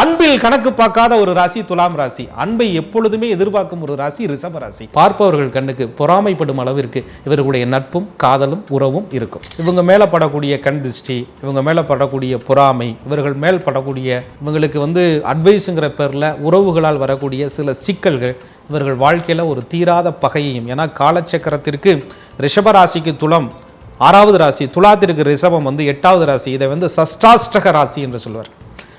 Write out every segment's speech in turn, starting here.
அன்பில் கணக்கு பார்க்காத ஒரு ராசி துலாம் ராசி. அன்பை எப்பொழுதுமே எதிர்பார்க்கும் ஒரு ராசி ரிஷப ராசி. பார்ப்பவர்கள் கண்ணுக்கு பொறாமைப்படும் அளவிற்கு இவர்களுடைய நட்பும் காதலும் உறவும் இருக்கும். இவங்க மேல படக்கூடிய கண் திருஷ்டி இவங்க மேல படக்கூடிய பொறாமை இவர்கள் மேல் படக்கூடிய இவங்களுக்கு வந்து அட்வைஸுங்கிற பேர்ல உறவுகளால் வரக்கூடிய சில சிக்கல்கள் இவர்கள் வாழ்க்கையில ஒரு தீராத பகையையும் ஏன்னா காலச்சக்கரத்திற்கு ரிஷபராசிக்கு துளம் ஆறாவது ராசி துலாத்திற்கு ரிஷபம் வந்து எட்டாவது ராசி இதை வந்து சஷ்டாஷ்டக ராசி என்று சொல்வார்.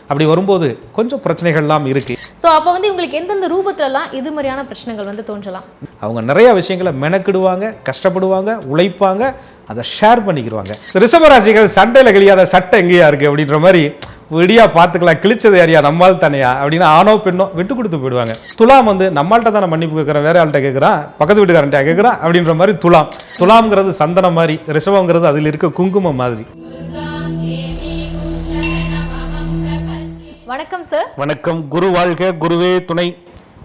அப்படி வரும்போது கொஞ்சம் பிரச்சனைகள்லாம் இருக்கு. ஸோ அப்போ வந்து உங்களுக்கு எந்தெந்த ரூபத்துலலாம் எதிர்மறையான பிரச்சனைகள் வந்து தோன்றலாம்? அவங்க நிறைய விஷயங்களை மெனக்கிடுவாங்க கஷ்டப்படுவாங்க உழைப்பாங்க அதை ஷேர் பண்ணிக்கிடுவாங்க. ரிஷபராசிகள் சண்டையில் கிழியாத சட்டை எங்கேயா இருக்கு அப்படின்ற மாதிரி விடியா பார்த்துக்கலாம் கிழிச்சது யாரியா? நம்மால் தானையா? அப்படின்னு ஆணோ பெண்ணோ விட்டு கொடுத்து போயிடுவாங்க. துலாம் வந்து நம்மள்ட்ட தானே மன்னிப்பு கேட்குறேன் வேற ஆள்கிட்ட கேட்குறான் பக்கத்து வீட்டுக்காரன்ட்ட கேட்குறான் அப்படின்ற மாதிரி துலாம். துலாம்ங்கிறது சந்தனம் மாதிரி ரிஷபங்கிறது அதில் இருக்க குங்குமம் மாதிரி. வணக்கம் சார் வணக்கம். குரு வாழ்க குருவே துணை.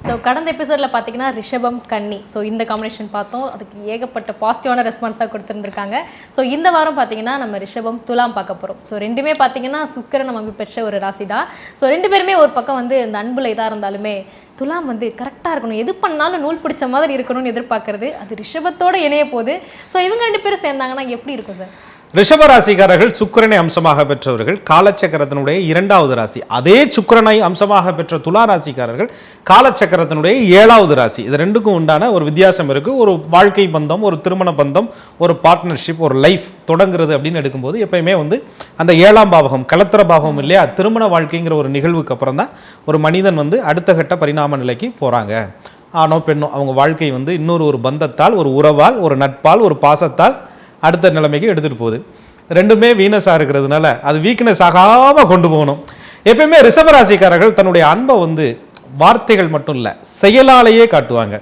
ஸோ கடந்த எபிசோடில் பார்த்தீங்கன்னா ரிஷபம் கன்னி. ஸோ இந்த காம்பினேஷன் பார்த்தோம். அதுக்கு ஏகப்பட்ட பாசிட்டிவான ரெஸ்பான்ஸ் தான் கொடுத்துருந்துருக்காங்க. ஸோ இந்த வாரம் பார்த்தீங்கன்னா நம்ம ரிஷபம் துலாம் பார்க்க போகிறோம் ஸோ ரெண்டுமே பார்த்தீங்கன்னா சுக்கிரன் அமைப்பு பெற்ற ஒரு ராசி தான் ஸோ ரெண்டு பேருமே ஒரு பக்கம் வந்து இந்த அன்புல இதாக இருந்தாலுமே துலாம் வந்து கரெக்டாக இருக்கணும். எது பண்ணாலும் நூல் பிடிச்ச மாதிரி இருக்கணும்னு எதிர்பார்க்கறது அது ரிஷபத்தோட இணைய போகுது. ஸோ இவங்க ரெண்டு பேரும் சேர்ந்தாங்கன்னா எப்படி இருக்கும் சார் ரிஷபராசிக்காரர்கள் சுக்கரனை அம்சமாக பெற்றவர்கள் காலச்சக்கரத்தினுடைய இரண்டாவது ராசி. அதே சுக்கரனை அம்சமாக பெற்ற துலா ராசிக்காரர்கள் காலச்சக்கரத்தினுடைய ஏழாவது ராசி. இது ரெண்டுக்கும் உண்டான ஒரு வித்தியாசம் இருக்கு. ஒரு வாழ்க்கை பந்தம் ஒரு திருமண பந்தம் ஒரு பார்ட்னர்ஷிப் ஒரு லைஃப் தொடங்குறது அப்படின்னு எடுக்கும்போது எப்பயுமே வந்து அந்த ஏழாம் பாவகம் கலத்திர பாவகம் இல்லையா திருமண வாழ்க்கைங்கிற ஒரு நிகழ்வுக்கு அப்புறம் தான் ஒரு மனிதன் வந்து அடுத்த கட்ட பரிணாம நிலைக்கு போறாங்க. ஆணோ பெண்ணோ அவங்க வாழ்க்கை வந்து இன்னொரு ஒரு பந்தத்தால் ஒரு உறவால் ஒரு நட்பால் ஒரு பாசத்தால் அடுத்த நிலைமைக்கு எடுத்துகிட்டு போகுது. ரெண்டுமே வீனஸாக இருக்கிறதுனால அது வீக்னஸ் ஆகாமல் கொண்டு போகணும். எப்பயுமே ரிஷபராசிக்காரர்கள் தன்னுடைய அன்பை வந்து வார்த்தைகள் மட்டும் இல்லை செயலாலேயே காட்டுவாங்க.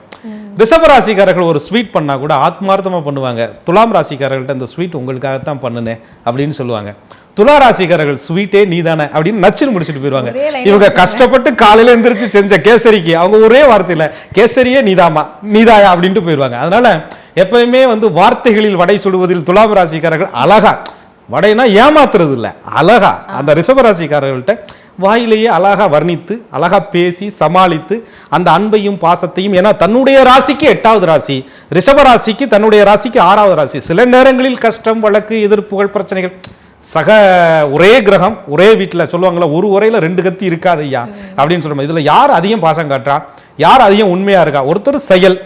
ரிஷபராசிக்காரர்கள் ஒரு ஸ்வீட் பண்ணால் கூட ஆத்மார்த்தமாக பண்ணுவாங்க. துலாம் ராசிக்காரர்கள்ட்ட இந்த ஸ்வீட் உங்களுக்காகத்தான் பண்ணுனேன் அப்படின்னு சொல்லுவாங்க. துலா ராசிக்காரர்கள் ஸ்வீட்டே நீதானே அப்படின்னு நச்சுன்னு முடிச்சுட்டு போயிடுவாங்க இவங்க கஷ்டப்பட்டு காலையில எந்திரிச்சு செஞ்ச கேசரிக்கு அவங்க ஒரே வார்த்தையில கேசரியே நீதாமா நீதாயா? அப்படின்ட்டு போயிடுவாங்க அதனால எப்பயுமே வந்து வார்த்தைகளில் வடை சுடுவதில் துலாம் ராசிக்காரர்கள் அழகா. வடைனா ஏமாத்துறது இல்லை அழகா. அந்த ரிஷபராசிக்காரர்கள்ட்ட வாயிலேயே அழகா வர்ணித்து அழகா பேசி சமாளித்து அந்த அன்பையும் பாசத்தையும் ஏன்னா தன்னுடைய ராசிக்கு எட்டாவது ராசி ரிஷப ராசிக்கு தன்னுடைய ராசிக்கு ஆறாவது ராசி. சில நேரங்களில் கஷ்டம் வழக்கு எதிர்ப்புகள் பிரச்சனைகள் சக ஒரே கிரகம் ஒரே வீட்டில் சொல்லுவாங்களா ஒரு உரையில ரெண்டு கத்தி இருக்காது ஐயா அப்படின்னு சொல்லுவோம் இதுல யார் அதிகம் பாசம் காட்டுறா? யார் அதிகம் உண்மையா இருக்கா? ஒருத்தர் செயல்.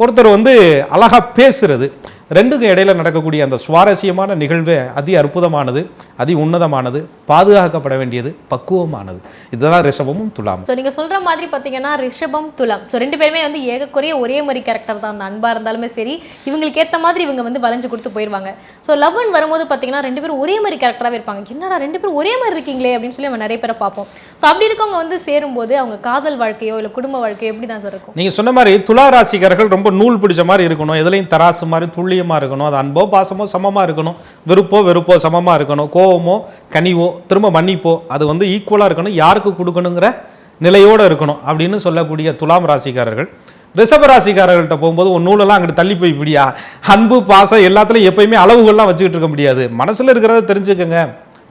ஒருத்தர் வந்து அழகாக பேசுறது. ரெண்டுக்கும் இடையில நடக்கக்கூடிய அந்த சுவாரஸ்யமான நிகழ்வு அதி அற்புதமானது அதி உன்னதமானது பாதுகாக்கப்பட வேண்டியது பக்குவமானது. இதுதான் ரிஷபமும் துலாமும். ஸோ நீங்கள் சொல்கிற மாதிரி பார்த்தீங்கன்னா ரிஷபம் துலாம். ஸோ ரெண்டு பேருமே வந்து ஏகக்குறைய ஒரே மாதிரி கேரக்டர் தான். அந்த அன்பாக இருந்தாலுமே சரி இவங்களுக்கு ஏற்ற மாதிரி இவங்க வந்து வளைஞ்சு கொடுத்து போயிடுவாங்க ஸோ லவ்னு வரும்போது பார்த்தீங்கன்னா ரெண்டு பேரும் ஒரே மாதிரி கேரக்டராகவே இருப்பாங்க. என்னடா ரெண்டு பேரும் ஒரே மாதிரி இருக்கீங்களே? அப்படின்னு சொல்லி நம்ம நிறைய பேரை பார்ப்போம். ஸோ அப்படி இருக்கவங்க வந்து சேரும்போது அவங்க காதல் வாழ்க்கையோ இல்லை குடும்ப வாழ்க்கையோ எப்படி தான் சார் இருக்கும்? நீங்க சொன்ன மாதிரி துலா ராசிக்காரர்கள் ரொம்ப நூல் பிடிச்ச மாதிரி இருக்கணும். எதுலையும் தராசு மாதிரி துல்லியமா இருக்கணும். அது அன்போ பாசமோ சமமா இருக்கணும். வெறுப்போ வெறுப்போ சமமா இருக்கணும். கோவமோ கனிவோ திரும்ப மன்னிப்போ அது வந்து ஈக்குவலா இருக்கணும். யாருக்கு கொடுக்கணுங்கிற நிலையோட இருக்கணும் அப்படின்னு சொல்லக்கூடிய துலாம் ராசிக்காரர்கள். ரிஷப ராசிக்காரர்கள்ட்ட போகும்போது ஒரு நூலெல்லாம் அங்கிட்டு தள்ளி போய் இப்படியா அன்பு பாசம் எல்லாத்துலயும் எப்பயுமே அளவுகள்லாம் வச்சுக்கிட்டு இருக்க முடியாது. மனசுல இருக்கிறத தெரிஞ்சுக்கோங்க.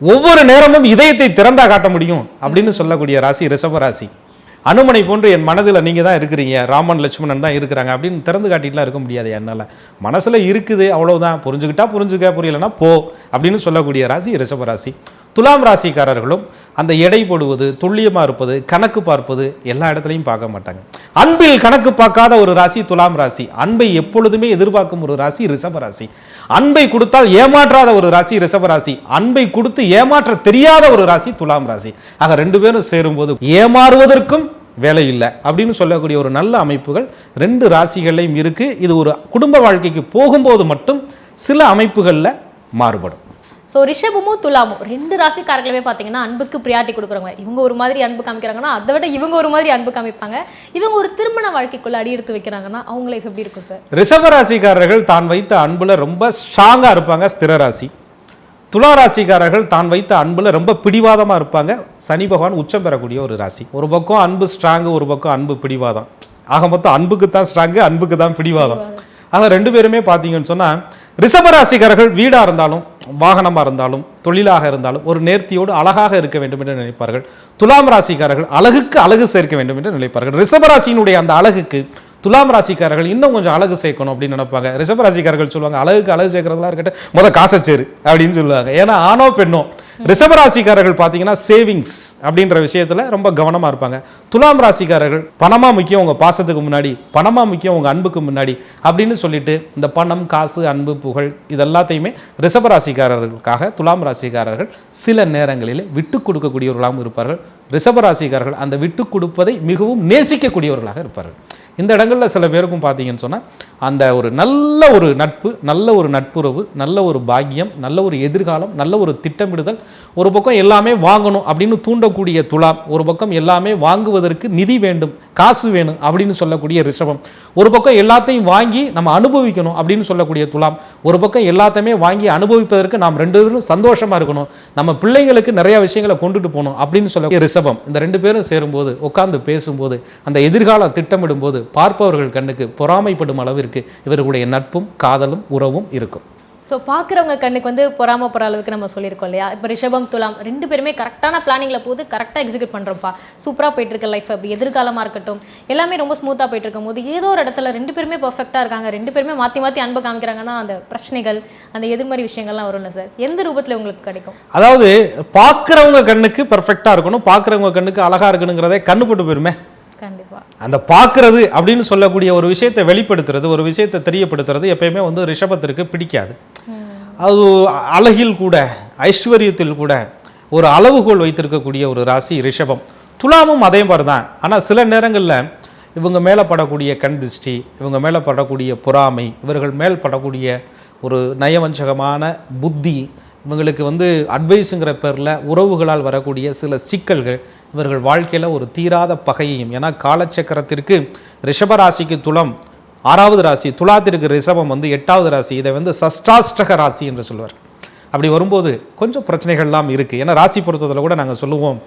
ஒவ்வொரு நேரமும் இதயத்தை திறந்தா காட்ட முடியும் அப்படின்னு சொல்லக்கூடிய ராசி ரிஷப ராசி. அனுமனை போன்று என் மனதில் நீங்கள் தான் இருக்கிறீங்க ராமன் லட்சுமணன் தான் இருக்கிறாங்க அப்படின்னு திறந்து காட்டிட்டுலாம் இருக்க முடியாது என்னால். மனசில் இருக்குது அவ்வளோதான் புரிஞ்சுக்கிட்டா புரிஞ்சுக்க புரியலன்னா போ அப்படின்னு சொல்லக்கூடிய ராசி ரிஷபராசி துலாம் ராசிக்காரர்களும் அந்த எடை போடுவது துல்லியமாக இருப்பது கணக்கு பார்ப்பது எல்லா இடத்துலையும் பார்க்க மாட்டாங்க. அன்பில் கணக்கு பார்க்காத ஒரு ராசி துலாம் ராசி. அன்பை எப்பொழுதுமே எதிர்பார்க்கும் ஒரு ராசி ரிஷப ராசி. அன்பை கொடுத்தால் ஏமாற்றாத ஒரு ராசி ரிஷப ராசி. அன்பை கொடுத்து ஏமாற்ற தெரியாத ஒரு ராசி துலாம் ராசி. ஆக ரெண்டு பேரும் சேரும்போது ஏமாறுவதற்கும் வேலை இல்லை அப்படின்னு சொல்லக்கூடிய ஒரு நல்ல அமைப்புகள் ரெண்டு ராசிகள்லையும் இருக்கு. இது ஒரு குடும்ப வாழ்க்கைக்கு போகும்போது மட்டும் சில அமைப்புகளில் மாறுபடும். ஸோ ரிஷபமும் துலாமும் ரெண்டு ராசிக்காரர்களுமே பார்த்தீங்கன்னா அன்புக்கு பிரியாரிட்டி கொடுக்குறவங்க. இவங்க ஒரு மாதிரி அன்பு காமிக்கிறாங்கன்னா அதை விட இவங்க ஒரு மாதிரி அன்பு காமிப்பாங்க. இவங்க ஒரு திருமண வாழ்க்கைக்குள்ள அடி எடுத்து வைக்கிறாங்கன்னா அவங்க லைஃப் எப்படி இருக்கும் சார் ரிஷப ராசிக்காரர்கள் தான் வைத்த அன்புல ரொம்ப ஸ்ட்ராங்கா இருப்பாங்க ஸ்திர ராசி. துலா ராசிக்காரர்கள் தான் வைத்த அன்புல ரொம்ப பிடிவாதமா இருப்பாங்க. சனி பகவான் உச்சம் பெறக்கூடிய ஒரு ராசி. ஒரு பக்கம் அன்பு ஸ்ட்ராங்கு ஒரு பக்கம் அன்பு பிடிவாதம். ஆக மொத்தம் அன்புக்கு தான் ஸ்ட்ராங்கு அன்புக்கு தான் பிடிவாதம். ஆக ரெண்டு பேருமே பார்த்தீங்கன்னு சொன்னா ரிஷப ராசிக்காரர்கள் வீடா இருந்தாலும் வாகனமாக இருந்தாலும் தொழிலாக இருந்தாலும் ஒரு நேர்த்தியோடு அழகாக இருக்க வேண்டும் என்று நினைப்பார்கள். துலாம் ராசிக்காரர்கள் அழகுக்கு அழகு சேர்க்க வேண்டும் என்று நினைப்பார்கள். ரிஷபராசியினுடைய அந்த அழகுக்கு துலாம் ராசிக்காரர்கள் இன்னும் கொஞ்சம் அழகு சேர்க்கணும் அப்படின்னு நினைப்பாங்க. ரிஷப ராசிக்காரர்கள் சொல்லுவாங்க அழகுக்கு அழகு சேர்க்கறதுலாம் இருக்கட்டும் முதல் காசை சேரு அப்படின்னு சொல்லுவாங்க. ஏன்னா ஆணோ பெண்ணோ. ரிஷப ராசிக்காரர்கள் பார்த்தீங்கன்னா சேவிங்ஸ் அப்படின்ற விஷயத்தில் ரொம்ப கவனமாக இருப்பாங்க. துலாம் ராசிக்காரர்கள் பணமாக முக்கியம் உங்கள் பாசத்துக்கு முன்னாடி. பணமாக முக்கியம் உங்கள் அன்புக்கு முன்னாடி. அப்படின்னு சொல்லிட்டு இந்த பணம் காசு அன்பு புகழ் இதெல்லாத்தையுமே ரிஷப ராசிக்காரர்களுக்காக துலாம் ராசிக்காரர்கள் சில நேரங்களில் விட்டு கொடுக்கக்கூடியவர்களாகவும் இருப்பார்கள். ரிஷப ராசிக்காரர்கள் அந்த விட்டு கொடுப்பதை மிகவும் நேசிக்கக்கூடியவர்களாக இருப்பார்கள். இந்த இடங்களில் சில பேருக்கும் பார்த்தீங்கன்னு சொன்னால் அந்த ஒரு நல்ல ஒரு நட்பு நல்ல ஒரு நட்புறவு நல்ல ஒரு பாக்கியம் நல்ல ஒரு எதிர்காலம் நல்ல ஒரு திட்டமிடுதல் ஒரு பக்கம் எல்லாமே வாங்கணும் அப்படின்னு தூண்டக்கூடிய துலாம் ஒரு பக்கம் எல்லாமே வாங்குவதற்கு நிதி வேண்டும் காசு வேணும் அப்படின்னு சொல்லக்கூடிய ரிஷபம். ஒரு பக்கம் எல்லாத்தையும் வாங்கி நம்ம அனுபவிக்கணும் அப்படின்னு சொல்லக்கூடிய துலாம் ஒரு பக்கம் எல்லாத்தையுமே வாங்கி அனுபவிப்பதற்கு நாம் ரெண்டு பேரும் சந்தோஷமாக இருக்கணும் நம்ம பிள்ளைங்களுக்கு நிறைய விஷயங்களை கொண்டுட்டு போகணும் அப்படின்னு சொல்லக்கூடிய ரிஷபம். இந்த ரெண்டு பேரும் சேரும்போது உட்காந்து பேசும்போது அந்த எதிர்கால திட்டமிடும்போது பார்ப்பவர்கள் கண்ணுக்கு பொறாமைப்படும் அளவிற்கு இவர்களுடைய நட்பும் காதலும் உறவும் இருக்கும். ஸோ பார்க்குறவங்க கண்ணுக்கு வந்து பொறாமப்படுற அளவுக்கு நம்ம சொல்லியிருக்கோம் இல்லையா? இப்போ ரிஷபம் துலாம் ரெண்டு பேருமே கரெக்டான பிளானிங்கில் போது கரெக்டாக எக்ஸிக்யூட் பண்ணுறோம்ப்பா சூப்பராக போயிட்டு இருக்க லைஃப் அப்படி எதிர்காலமாக இருக்கட்டும். எல்லாமே ரொம்ப ஸ்மூத்தாக போயிட்டு இருக்கும் போது ஏதோ ஒரு இடத்துல ரெண்டு பேருமே பர்ஃபெக்டாக இருக்காங்க. ரெண்டு பேருமே மாற்றி மாற்றி அன்பை காமிக்கிறாங்கன்னா அந்த பிரச்சனைகள் அந்த எதிர்மறை விஷயங்கள்லாம் வரும்ல சார் எந்த ரூபத்தில் உங்களுக்கு கிடைக்கும்? அதாவது பார்க்குறவங்க கண்ணுக்கு பெர்ஃபெக்டாக இருக்கணும் பார்க்குறவங்க கண்ணுக்கு அழகா இருக்கணுங்கிறதே கண்ணுப்பட்டு போயிருமே. கண்டிப்பாக அந்த பார்க்கறது அப்படின்னு சொல்லக்கூடிய ஒரு விஷயத்தை வெளிப்படுத்துறது ஒரு விஷயத்தை தெரியப்படுத்துறது எப்பயுமே வந்து ரிஷபத்திற்கு பிடிக்காது. அது அழகில் கூட ஐஸ்வர்யத்தில் கூட ஒரு அளவுகோல் வைத்திருக்கக்கூடிய ஒரு ராசி ரிஷபம். துலாமும் அதே மாதிரி தான் ஆனால் சில நேரங்களில் இவங்க மேலே படக்கூடிய கண் திருஷ்டி இவங்க மேலே படக்கூடிய பொறாமை இவர்கள் மேல் படக்கூடிய ஒரு நயவஞ்சகமான புத்தி இவங்களுக்கு வந்து அட்வைஸுங்கிற பேரில் உறவுகளால் வரக்கூடிய சில சிக்கல்கள் இவர்கள் வாழ்க்கையில் ஒரு தீராத பகையையும் ஏன்னா காலச்சக்கரத்திற்கு ரிஷபராசிக்கு துளம் ஆறாவது ராசி துலாத்திற்கு ரிஷபம் வந்து எட்டாவது ராசி இதை வந்து சஷ்டாஷ்டக ராசி என்று சொல்வார். அப்படி வரும்போது கொஞ்சம் பிரச்சனைகள்லாம் இருக்குது ஏன்னா ராசி பொருத்தத்தில் கூட நாங்கள் சொல்லுவோம்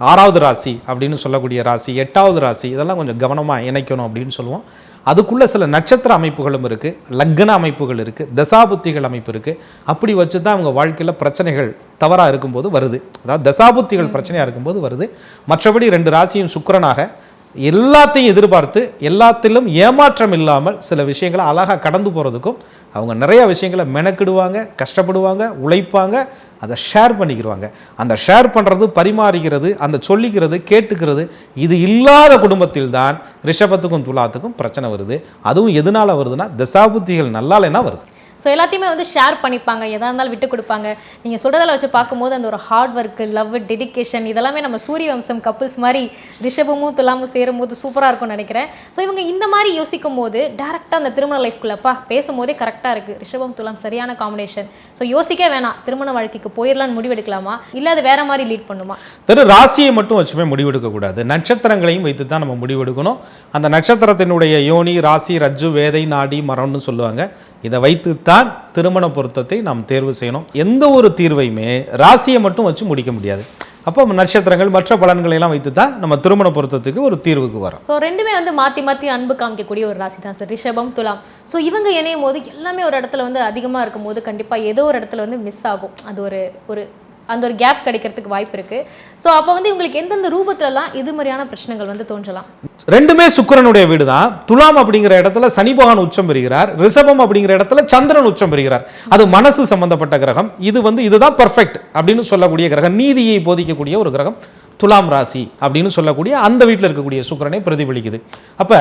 ஆறாவது ராசி அப்படின்னு சொல்லக்கூடிய ராசி எட்டாவது ராசி இதெல்லாம் கொஞ்சம் கவனமாக இணைக்கணும் அப்படின்னு சொல்லுவோம். அதுக்குள்ளே சில நட்சத்திர அமைப்புகளும் இருக்குது லக்ன அமைப்புகள் இருக்குது தசாபுத்திகள் அமைப்பு இருக்குது அப்படி வச்சு தான் அவங்க வாழ்க்கையில் பிரச்சனைகள் தவறாக இருக்கும்போது வருது. அதாவது தசாபுத்திகள் பிரச்சனையாக இருக்கும்போது வருது. மற்றபடி ரெண்டு ராசியும் சுக்கிரனாக எல்லாத்தையும் எதிர்பார்த்து எல்லாத்திலும் ஏமாற்றம் இல்லாமல் சில விஷயங்களை அழகாக கடந்து போகிறதுக்கும் அவங்க நிறைய விஷயங்களை மெனக்கிடுவாங்க கஷ்டப்படுவாங்க உழைப்பாங்க அதை ஷேர் பண்ணிக்கிடுவாங்க அந்த ஷேர் பண்ணுறது பரிமாறிக்கிறது அந்த சொல்லிக்கிறது கேட்டுக்கிறது இது இல்லாத குடும்பத்தில் தான் ரிஷபத்துக்கும் துலாத்துக்கும் பிரச்சனை வருது. அதுவும் எதனால வருதுன்னா தசாபுத்திகள் நல்லாலேனா வருது. ஸோ எல்லாத்தையுமே வந்து ஷேர் பண்ணிப்பாங்க. எதாக இருந்தாலும் விட்டு கொடுப்பாங்க. நீங்கள் சொல்கிறதில் வச்சு பார்க்கும்போது அந்த ஒரு ஹார்ட் ஒர்க்கு லவ் டெடிகேஷன் இதெல்லாமே நம்ம சூரிய வம்சம் கப்புள்ஸ் மாதிரி ரிஷபமும் துலாமும் சேரும்போது சூப்பராக இருக்கும்னு நினைக்கிறேன். ஸோ இவங்க இந்த மாதிரி யோசிக்கும் போது டேரெக்டாக அந்த திருமண லைஃப்குள்ளப்பா பேசும்போதே கரெக்டாக இருக்குது ரிஷபம் துலாம் சரியான காம்பினேஷன் ஸோ யோசிக்க வேணாம். திருமண வாழ்க்கைக்கு போயிடலான்னு முடிவெடுக்கலாமா? இல்லை அது வேற மாதிரி லீட் பண்ணுமா? வெறும் ராசியை மட்டும் வச்சுமே முடிவெடுக்கக்கூடாது நட்சத்திரங்களையும் வைத்து தான் நம்ம முடிவெடுக்கணும். அந்த நட்சத்திரத்தினுடைய யோனி ராசி ரஜ்ஜு வேதை நாடி மரம்னு சொல்லுவாங்க. இதை வைத்துத்தான் திருமண பொருத்தத்தை நாம் தேர்வு செய்யணும். எந்த ஒரு தீர்வையுமே ராசியை மட்டும் வச்சு முடிக்க முடியாது. அப்போ நட்சத்திரங்கள் மற்ற பலன்களை எல்லாம் வைத்து தான் நம்ம திருமண பொருத்தத்துக்கு ஒரு தீர்வுக்கு வரும். ஸோ ரெண்டுமே வந்து மாற்றி மாற்றி அன்பு காமிக்கக்கூடிய ஒரு ராசி தான் சார். ரிஷபம் துலாம். ஸோ இவங்க இணையும் போது எல்லாமே ஒரு இடத்துல வந்து அதிகமாக இருக்கும் போது கண்டிப்பாக ஏதோ ஒரு இடத்துல வந்து மிஸ் ஆகும். அது ஒரு ஒரு அந்த ஒரு கேப் கிடைக்கிறதுக்கு வாய்ப்பு இருக்குது ஸோ அப்போ வந்து உங்களுக்கு எந்தெந்த ரூபத்துலலாம் இது மாதிரியான பிரச்சனைகள் வந்து தோன்றலாம்? ரெண்டுமே சுக்கிரனுடைய வீடு தான் துலாம் அப்படிங்கிற இடத்துல சனி பகவான் உச்சம் பெறுகிறார். ரிஷபம் அப்படிங்கிற இடத்துல சந்திரன் உச்சம் பெறுகிறார். அது மனசு சம்பந்தப்பட்ட கிரகம். இது வந்து இதுதான் பர்ஃபெக்ட் அப்படின்னு சொல்லக்கூடிய கிரகம். நீதியை போதிக்கக்கூடிய ஒரு கிரகம். துலாம் ராசி அப்படின்னு சொல்லக்கூடிய அந்த வீட்டில் இருக்கக்கூடிய சுக்கரனை பிரதிபலிக்குது. அப்போ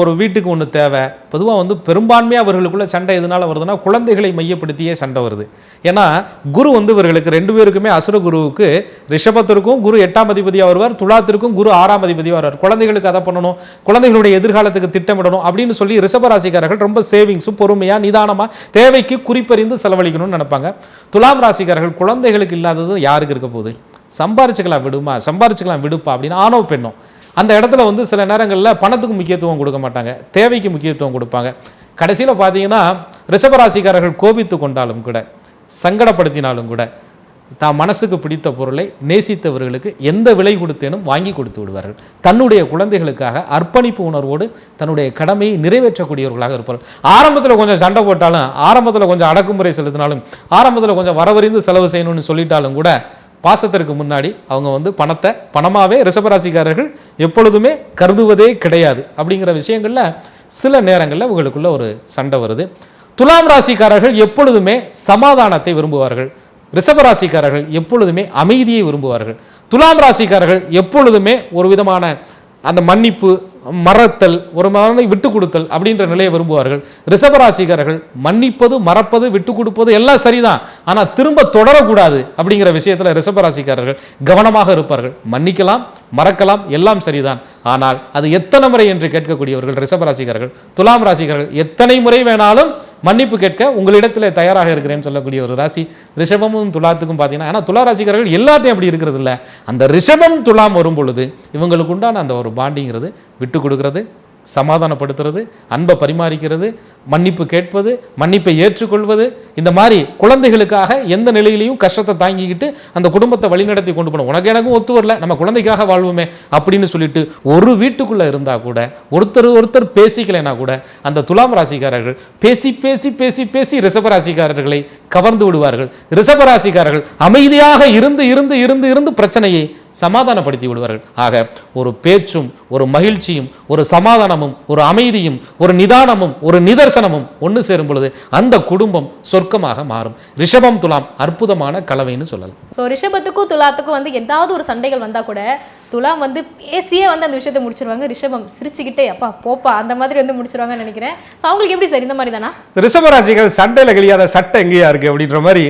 ஒரு வீட்டுக்கு ஒன்று தேவை. பொதுவாக வந்து பெரும்பான்மையாக அவர்களுக்குள்ள சண்டை எதனால வருதுன்னா குழந்தைகளை மையப்படுத்தியே சண்டை வருது. ஏன்னா குரு வந்து இவர்களுக்கு ரெண்டு பேருக்குமே அசுர குருவுக்கு ரிஷபத்திற்கும் குரு எட்டாம் அதிபதியாக வருவார் துலாத்திற்கும் குரு ஆறாம் அதிபதியாக வருவார். குழந்தைகளுக்கு அதை பண்ணணும் குழந்தைகளுடைய எதிர்காலத்துக்கு திட்டமிடணும் அப்படின்னு சொல்லி ரிஷபராசிக்காரர்கள் ரொம்ப சேவிங்ஸும் பொறுமையாக நிதானமாக தேவைக்கு குறிப்பறிந்து செலவழிக்கணும்னு நினைப்பாங்க. துலாம் ராசிக்காரர்கள் குழந்தைகளுக்கு இல்லாதது யாருக்கு இருக்க போகுது? சம்பாரிச்சுக்கலாம் விடுமா? சம்பாரிச்சுக்கலாம் விடுப்பா அப்படின்னு ஆணோ பெண்ணும் அந்த இடத்துல வந்து சில நேரங்களில் பணத்துக்கு முக்கியத்துவம் கொடுக்க மாட்டாங்க. தேவைக்கு முக்கியத்துவம் கொடுப்பாங்க. கடைசியில் பார்த்தீங்கன்னா ரிஷபராசிக்காரர்கள் கோபித்து கொண்டாலும் கூட சங்கடப்படுத்தினாலும் கூட தான் மனசுக்கு பிடித்த பொருளை நேசித்தவர்களுக்கு எந்த விலை கொடுத்தேனும் வாங்கி கொடுத்து விடுவார்கள். தன்னுடைய குழந்தைகளுக்காக அர்ப்பணிப்பு உணர்வோடு தன்னுடைய கடமையை நிறைவேற்றக்கூடியவர்களாக இருப்பார்கள். ஆரம்பத்தில் கொஞ்சம் சண்டை போட்டாலும் ஆரம்பத்தில் கொஞ்சம் அடக்குமுறை செலுத்தினாலும் ஆரம்பத்தில் கொஞ்சம் வரவறிந்து செலவு செய்யணும்னு சொல்லிட்டாலும் கூட பாசத்திற்கு முன்னாடி அவங்க வந்து பணத்தை பணமாகவே ரிஷபராசிக்காரர்கள் எப்பொழுதுமே கருதுவதே கிடையாது. அப்படிங்கிற விஷயங்களில் சில நேரங்களில் உங்களுக்குள்ள ஒரு சண்டை வருது. துலாம் ராசிக்காரர்கள் எப்பொழுதுமே சமாதானத்தை விரும்புவார்கள். ரிஷபராசிக்காரர்கள் எப்பொழுதுமே அமைதியை விரும்புவார்கள். துலாம் ராசிக்காரர்கள் எப்பொழுதுமே ஒரு விதமான அந்த மன்னிப்பு மறத்தல் ஒரு மாதிரி விட்டு கொடுத்தல் அப்படின்ற நிலையை விரும்புவார்கள். ரிஷபராசிக்காரர்கள் மன்னிப்பது மறப்பது விட்டு கொடுப்பது எல்லாம் சரிதான். ஆனால் திரும்ப தொடரக்கூடாது அப்படிங்கிற விஷயத்தில் ரிஷபராசிக்காரர்கள் கவனமாக இருப்பார்கள். மன்னிக்கலாம் மறக்கலாம் எல்லாம் சரிதான். ஆனால் அது எத்தனை முறை என்று கேட்கக்கூடியவர்கள் ரிஷபராசிக்காரர்கள் துலாம் ராசிக்காரர்கள் எத்தனை முறை வேணாலும் மன்னிப்பு கேட்க உங்களிடத்தில் தயாராக இருக்கிறேன்னு சொல்லக்கூடிய ஒரு ராசி ரிஷபமும் துலாத்துக்கும் பார்த்தீங்கன்னா ஏன்னா துலா ராசிக்காரர்கள் எல்லாத்தையும் அப்படி இருக்கிறது இல்லை. அந்த ரிஷபம் துலாம் வரும் பொழுது இவங்களுக்கு உண்டான அந்த ஒரு பாண்டிங்கிறது விட்டு கொடுக்கறது சமாதானப்படுத்துறது அன்பை பரிமாறிக்கிறது மன்னிப்பு கேட்பது மன்னிப்பை ஏற்றுக்கொள்வது இந்த மாதிரி குழந்தைகளுக்காக எந்த நிலையிலையும் கஷ்டத்தை தாங்கிக்கிட்டு அந்த குடும்பத்தை வழிநடத்தி கொண்டு போகணும். உனக்கு எனக்கும் ஒத்து வரல நம்ம குழந்தைக்காக வாழ்வோமே அப்படின்னு சொல்லிட்டு ஒரு வீட்டுக்குள்ளே இருந்தால் கூட ஒருத்தர் ஒருத்தர் பேசிக்கலைன்னா கூட அந்த துலாம் ராசிக்காரர்கள் பேசி பேசி பேசி பேசி ரிஷபராசிக்காரர்களை கவர்ந்து விடுவார்கள். ரிஷபராசிக்காரர்கள் அமைதியாக இருந்து இருந்து இருந்து இருந்து பிரச்சனையை சமாதானப்படுத்தி விடுவார்கள் ஆக ஒரு பேச்சும் ஒரு மகிழ்ச்சியும் ஒரு சமாதானமும் ஒரு அமைதியும் ஒரு நிதானமும் ஒரு நிதர்சனமும் ஒன்று சேரும் பொழுது அந்த குடும்பம் சொர்க்கமாக மாறும். ரிஷபம் துலாம் அற்புதமான கலவைன்னு சொல்லலாம். ஸோ ரிஷபத்துக்கும் துலாத்துக்கும் வந்து ஏதாவது ஒரு சண்டைகள் வந்தா கூட துலாம் வந்து பேசியே வந்து அந்த விஷயத்தை முடிச்சிருவாங்க. ரிஷபம் சிரிச்சுக்கிட்டே அப்பா போப்பா அந்த மாதிரி வந்து முடிச்சிருவாங்கன்னு நினைக்கிறேன். ஸோ அவங்களுக்கு எப்படி சார்? இந்த மாதிரி தானா? ரிஷபராசிகள் சண்டையில் கிழியாத சட்டை எங்கேயா இருக்கு அப்படின்ற மாதிரி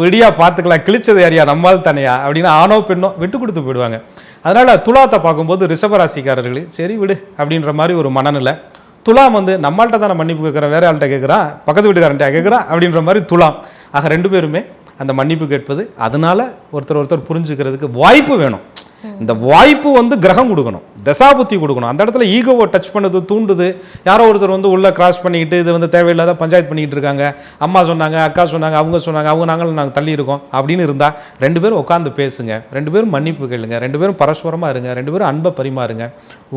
விடியா பார்த்துக்கலாம் கிழிச்சது யாரியா? நம்மால் தனியா? அப்படின்னு ஆணோ பெண்ணோ விட்டு கொடுத்து போயிடுவாங்க. அதனால் துலாத்தை பார்க்கும்போது ரிஷபராசிக்காரர்களே சரி விடு அப்படின்ற மாதிரி ஒரு மனநிலை. துலாம் வந்து நம்மள்ட்ட தானே மன்னிப்பு கேட்குறேன் வேற ஆள்கிட்ட கேட்குறான் பக்கத்து வீட்டுக்காரன்ட்ட கேட்குறான் அப்படின்ற மாதிரி துலாம். ஆக ரெண்டு பேருமே அந்த மன்னிப்பு கேட்பது அதனால் ஒருத்தர் ஒருத்தர் புரிஞ்சுக்கிறதுக்கு வாய்ப்பு வேணும். இந்த வாய்ப்பு வந்து கிரகம் கொடுக்கணும் தசாபுத்தி கொடுக்கணும். அந்த இடத்துல ஈகோவை டச் பண்ணுது தூண்டுது. யாரோ ஒருத்தர் வந்து உள்ளே கிராஸ் பண்ணிக்கிட்டு இது வந்து தேவையில்லாத பஞ்சாயத்து பண்ணிக்கிட்டு இருக்காங்க. அம்மா சொன்னாங்க அக்கா சொன்னாங்க அவங்க சொன்னாங்க அவங்க நாங்களும் நாங்கள் தள்ளி இருக்கோம் அப்படின்னு இருந்தால் ரெண்டு பேரும் உட்காந்து பேசுங்க. ரெண்டு பேரும் மன்னிப்பு கேளுங்க. ரெண்டு பேரும் பரஸ்பரமாக இருங்க. ரெண்டு பேரும் அன்பை பரிமாறுங்க.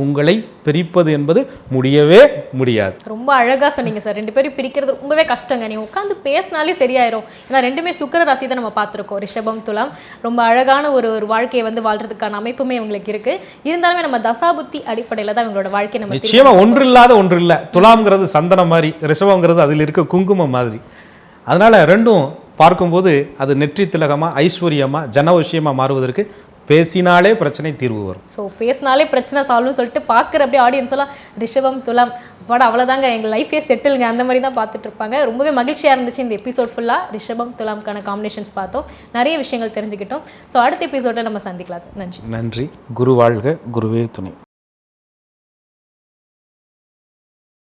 உங்களை பிரிப்பது என்பது முடியவே முடியாது. ரொம்ப அழகாக சொன்னீங்க சார். ரெண்டு பேரும் பிரிக்கிறது ரொம்பவே கஷ்டங்க. நீ உட்காந்து பேசினாலே சரியாயிரும். ஏன்னா ரெண்டுமே சுக்கர ராசி தான் நம்ம பார்த்துருக்கோம். ரிஷபம் துலாம். ரொம்ப அழகான ஒரு ஒரு வாழ்க்கையை வந்து வாழ்றதுக்கான அமைப்புமே இவங்களுக்கு இருக்கு. இருந்தாலுமே நம்ம தசாபுத்தி அடிப்படையில தான் இவங்களோட வாழ்க்கை நம்ம நிச்சயமா ஒன்று இல்லாத ஒன்று இல்லை துலாம்ங்கிறது சந்தனம் மாதிரி ரிஷபங்கிறது அதில் இருக்க குங்குமம் மாதிரி. அதனால ரெண்டும் பார்க்கும்போது அது நெற்றி திலகமா ஐஸ்வர்யமா ஜனவசியமா மாறுவதற்கு பேசினாலே பிரச்சனை தீர்வு வரும். ஸோ பேசினாலே பிரச்சனை சால்வ்னு சொல்லிட்டு பார்க்குற அப்படியே ஆடியன்ஸ் எல்லாம் ரிஷபம் துலாம் பட அவ்வளோதாங்க எங்கள் லைஃபே செட்டிலுங்க அந்த மாதிரி தான் பார்த்துட்டு இருப்பாங்க. ரொம்பவே மகிழ்ச்சியாக இருந்துச்சு இந்த எபிசோட் ஃபுல்லாக ரிஷபம் துலாம்க்கான காம்பினேஷன்ஸ் பார்த்தோம். நிறைய விஷயங்கள் தெரிஞ்சுக்கிட்டோம். ஸோ அடுத்த எபிசோடில் நம்ம சந்திக்கலாம் சார். நன்றி. நன்றி. குரு வாழ்க. குருவே துணை.